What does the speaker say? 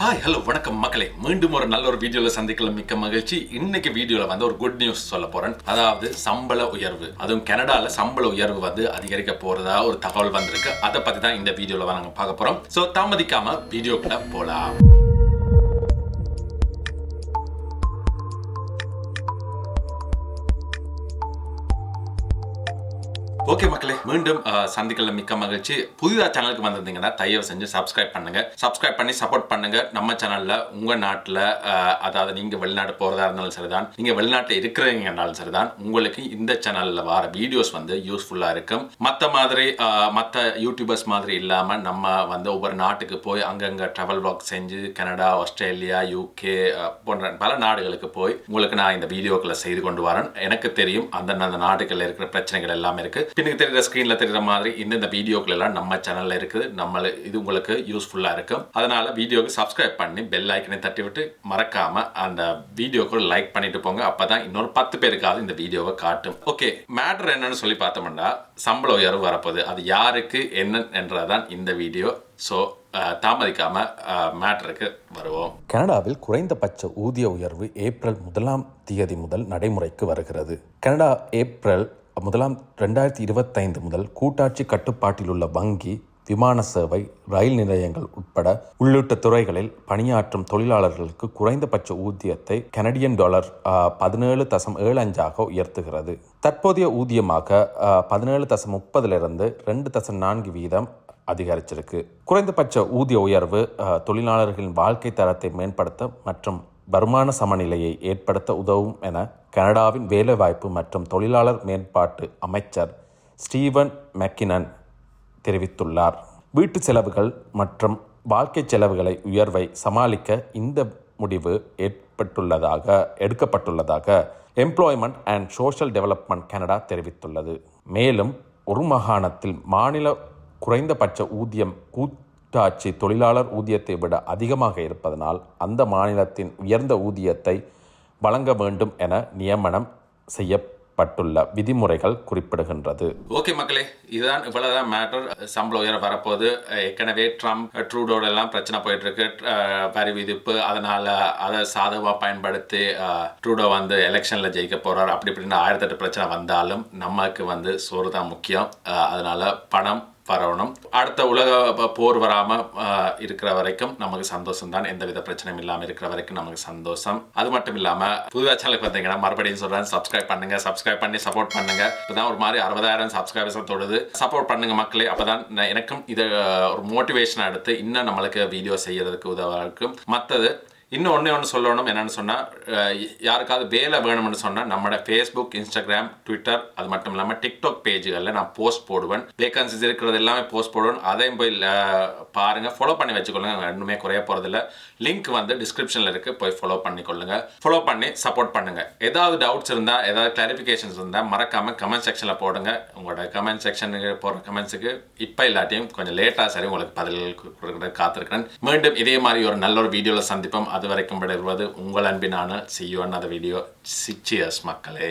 Hi hello வணக்கம் மக்களே. மீண்டும் ஒரு நல்ல ஒரு வீடியோல சந்திக்கல மிக்க மகிழ்ச்சி. இன்னைக்கு வீடியோல வந்து ஒரு குட் நியூஸ் சொல்ல போறேன். அதாவது சம்பள உயர்வு. அதுவும் கனடால சம்பள உயர்வு வந்து அதிகரிக்க போறதா ஒரு தகவல் வந்திருக்கு. அதை பத்தி தான் இந்த வீடியோல நாங்கள் பார்க்க போறோம். ஸோ தாமதிக்காம வீடியோக்குள்ள போலாம். ஓகே மக்களே மீண்டும் சந்திக்கல மிக்க மகிழ்ச்சி. புதிதாக சேனலுக்கு வந்திருந்தீங்கன்னா தயவு செஞ்சு சப்ஸ்கிரைப் பண்ணுங்க. சப்ஸ்கிரைப் பண்ணி சப்போர்ட் பண்ணுங்க. நம்ம சேனல்ல உங்க நாட்டில் அதாவது நீங்க வெளிநாடு போறதா இருந்தாலும் சரிதான். நீங்க வெளிநாட்டில் இருக்கிறீங்கன்னாலும் சரிதான். உங்களுக்கு இந்த சேனல்ல வர வீடியோஸ் வந்து யூஸ்ஃபுல்லா இருக்கும். மற்ற மாதிரி மற்ற யூடியூபர்ஸ் மாதிரி இல்லாம நம்ம வந்து ஒவ்வொரு நாட்டுக்கு போய் அங்கங்க ட்ராவல் ஒர்க் செஞ்சு கனடா ஆஸ்திரேலியா யூகே போன்ற பல நாடுகளுக்கு போய் உங்களுக்கு நான் இந்த வீடியோக்களை செய்து கொண்டு வரேன். எனக்கு தெரியும் அந்தந்த நாடுகளில் இருக்கிற பிரச்சனைகள் எல்லாமே இருக்கு. பின்னுக்கு தெரிகிற ஸ்க்ரீனில் தெரிகிற மாதிரி இந்த வீடியோக்கள் எல்லாம் நம்ம சேனலில் இருக்குது. நம்ம இது உங்களுக்கு யூஸ்ஃபுல்லாக இருக்கும். அதனால் வீடியோக்கு சப்ஸ்கிரைப் பண்ணி பெல் ஐக்கனை தட்டி விட்டு மறக்காமல் அந்த வீடியோக்கு லைக் பண்ணிட்டு போங்க. அப்போ தான் இன்னொரு பத்து பேருக்காவது இந்த வீடியோவை காட்டும். ஓகே மேட்ரு என்னன்னு சொல்லி பார்த்தோம்னா சம்பள உயர்வு வரப்போகுது. அது யாருக்கு என்ன என்றதான் இந்த வீடியோ. ஸோ தாமதிக்காம மேட்ருக்கு வருவோம். கனடாவில் குறைந்தபட்ச ஊதிய உயர்வு ஏப்ரல் முதலாம் தேதி முதல் நடைமுறைக்கு வருகிறது. கனடா ஏப்ரல் முதலாம் ரெண்டாயிரத்தி இருபத்தைந்து முதல் கூட்டாட்சி கட்டுப்பாட்டில் உள்ள வங்கி விமான சேவை ரயில் நிலையங்கள் உட்பட உள்ளிட்ட துறைகளில் பணியாற்றும் தொழிலாளர்களுக்கு குறைந்தபட்ச ஊதியத்தை கனடியன் டாலர் பதினேழு தசம் ஏழு அஞ்சாக உயர்த்துகிறது. தற்போதைய ஊதியமாக பதினேழு தசம் முப்பதிலிருந்து ரெண்டு தசம் நான்கு வீதம் அதிகரிச்சிருக்கு. குறைந்தபட்ச ஊதிய உயர்வு தொழிலாளர்களின் வாழ்க்கை தரத்தை மேம்படுத்த மற்றும் வருமான சமநிலையை ஏற்படுத்த உதவும் என கனடாவின் வேலைவாய்ப்பு மற்றும் தொழிலாளர் மேம்பாட்டு அமைச்சர் ஸ்டீவன் மெக்கினன் தெரிவித்துள்ளார். வீட்டு செலவுகள் மற்றும் வாழ்க்கை செலவுகளை உயர்வை சமாளிக்க இந்த முடிவு ஏற்பட்டுள்ளதாக எடுக்கப்பட்டுள்ளதாக employment and social development Canada தெரிவித்துள்ளது. மேலும் ஒரு மாகாணத்தில் மாநில குறைந்தபட்ச ஊதியம் கூட்டாட்சி தொழிலாளர் ஊதியத்தை விட அதிகமாக இருப்பதனால் அந்த மாநிலத்தின் உயர்ந்த ஊதியத்தை வழங்க வேண்டும் என நியமனம் செய்யப்பட்டுள்ள விதிமுறைகள் குறிப்பிடுகின்றது. ஓகே மக்களே இதுதான் இவ்வளவுதான் மேட்டர். சம்பள உயர வரப்போது ஏற்கனவே ட்ரம்ப் ட்ரூடோட எல்லாம் பிரச்சனை போயிட்டு இருக்கு வரி விதிப்பு அதனால அதை சாதகமாக பயன்படுத்தி ட்ரூடோ வந்து எலெக்ஷன்ல ஜெயிக்க போறார். அப்படி இப்படின்னு ஆயிரத்தெட்டு பிரச்சனை வந்தாலும் நமக்கு வந்து சோறு தான் முக்கியம். அதனால பணம் வரணும். அடுத்த உலக போர் வராமல் இருக்கிற வரைக்கும் நமக்கு சந்தோஷம் தான் எந்தவித பிரச்சனையும் இல்லாமல் இருக்கிற வரைக்கும் நமக்கு சந்தோஷம். அது மட்டும் இல்லாமல் புதுவா சேனலுக்கு வந்தீங்கன்னா மறுபடியும் சொல்கிறேன் சப்ஸ்கிரைப் பண்ணுங்க சப்ஸ்கிரைப் பண்ணி சப்போர்ட் பண்ணுங்க. இப்போதான் ஒரு மாதிரி அறுபதாயிரம் சப்ஸ்கிரைபர்ஸ் தொடுது. சப்போர்ட் பண்ணுங்க மக்களே. அப்பதான் எனக்கும் இதை ஒரு மோட்டிவேஷன் எடுத்து இன்னும் நம்மளுக்கு வீடியோ செய்யறதுக்கு உதவா இருக்கும். மற்றது இன்னும் ஒன்று ஒன்று சொல்லணும் என்னென்னு சொன்னால் யாருக்காவது வேலை வேணும்னு சொன்னால் நம்மளோட ஃபேஸ்புக் இன்ஸ்டாகிராம் ட்விட்டர் அது மட்டும் இல்லாமல் டிக்டாக் பேஜுகளில் நான் போஸ்ட் போடுவேன். வேகன்சிஸ் இருக்கிறது எல்லாமே போஸ்ட் போடுவேன். அதையும் போய் பாருங்கள் பாருங்க. ஃபாலோ பண்ணி வச்சுக்கொள்ளுங்க. இன்னுமே குறைய போகிறதில்ல லிங்க் வந்து டிஸ்கிரிப்ஷனில் இருக்குது போய் ஃபாலோ பண்ணிக்கொள்ளுங்க. ஃபாலோ பண்ணி சப்போர்ட் பண்ணுங்க. ஏதாவது டவுட்ஸ் இருந்தால் ஏதாவது கிளாரிஃபிகேஷன்ஸ் இருந்தால் மறக்காம கமெண்ட் செக்ஷனில் போடுங்க. உங்களோட கமெண்ட் செக்ஷனுக்கு போடுற கமெண்ட்ஸுக்கு இப்போ இல்லாட்டியும் கொஞ்சம் லேட்டாக சரி உங்களுக்கு பதில் கொடுக்குறது காத்திருக்கிறேன். மீண்டும் இதே மாதிரி ஒரு நல்ல ஒரு வீடியோவில் சந்திப்போம். அது வரைக்கும் விடைபெறுவது உங்கள் அன்பினான சி you another வீடியோ சிச்சியஸ் மக்களே.